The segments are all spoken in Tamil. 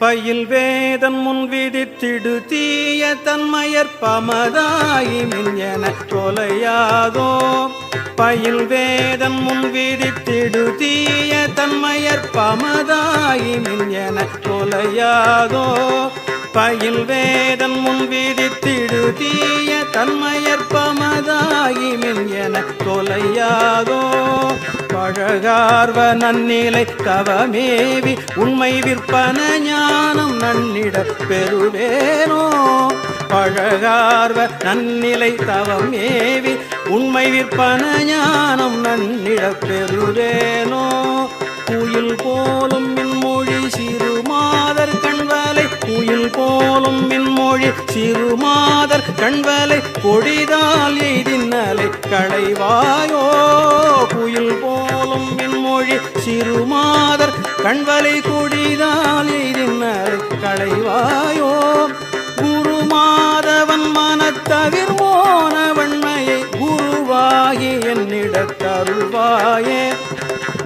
பயில் வேதம் முன் விதித்திடு தீய தன்மையற் பமதாயி மின்யன கொலையாதோ பயில் வேதம் முன் விதித்திடு தீய தன்மையற் பமதாயி மின்யன கொலையாதோ பயில் வேதம் முன் விதித்திடு தீய தன்மையற் பமதாயி மின்யன கொலையாதோ அழகார்வ நன்னிலை கவமேவி உண்மை விற்பன ஞானம் நன்னிட பெறுவேனோ? அழகார்வ நன்னிலை தவமேவி உண்மை விற்பன ஞானம் நன்னிட பெறுவேனோ? குயில் போலும் மின்மொழி சிறு மாதர் கண்வலை குயில் போலும் மின்மொழி சிறு மாதர் கண்வலை கொடிதால் எய்தின்னலை களைவார் திருமாதர் கண்வலை கொடிதால் எய்தினர் களைவாயோ? குருமாதவன் மனத்தவிர் மோன வன்மையை குருவாகி என்னிடத்தருள்வாயே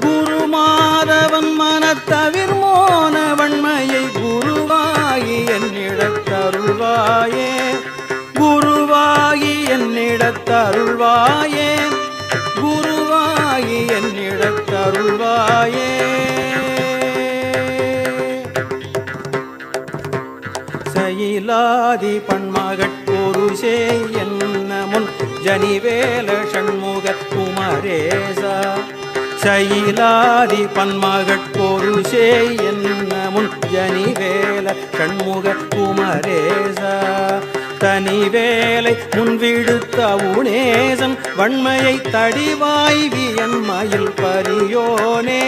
குருமாதவன் மனத்தவிர் மோன வன்மையை குருவாகி என்னிடத்தருள்வாயே குருவாகி என்னிடத்தருள்வாயே சயிலாதி பன்மகட்பொரு என்ன முன் ஜனிவேல ஷண்முக குமரேசா? சயிலாதி பன்மகட்பொரு என்ன முன் ஜனிவேல ஷண்முக குமரேசா? தனிவேலை முன்விடுத்த உணேசன் வன்மையை தடிவாய்வியன் மயில் பரியோனே?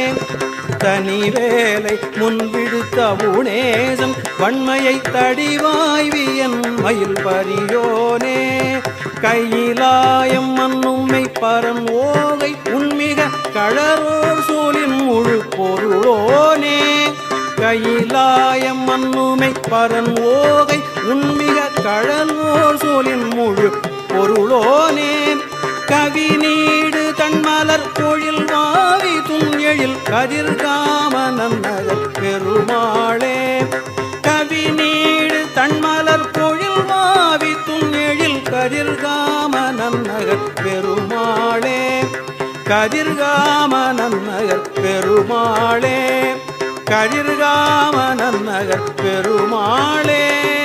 தனிவேலை முன்விடுத்த உணேசன் வன்மையை தடிவாய்வியன் மயில் பரியோனே. கையிலாயம் மண்ணும்மை பரம் ஓகை உண்மிக கழறோர் சூழின் முழு பொருளோனே. கையிலாயம் மண்ணுமை பரன் ஓகை உண்மிக கழலோர் சூழின் முழு பொருளோனே. கவி நீடு கண்மலர் பொழில் மாவி துஞ்செழில் கதிர்காம நன்னகர் பெருமாளே. கவி நீடு தன்மலர் பொழில் மாவி துஞ்செழில் கதிர்காம நன்னகர் பெருமாளே. கதிர்காம நன்னகர் பெருமாளே. கதிர்காம நன்னகர் பெருமாளே.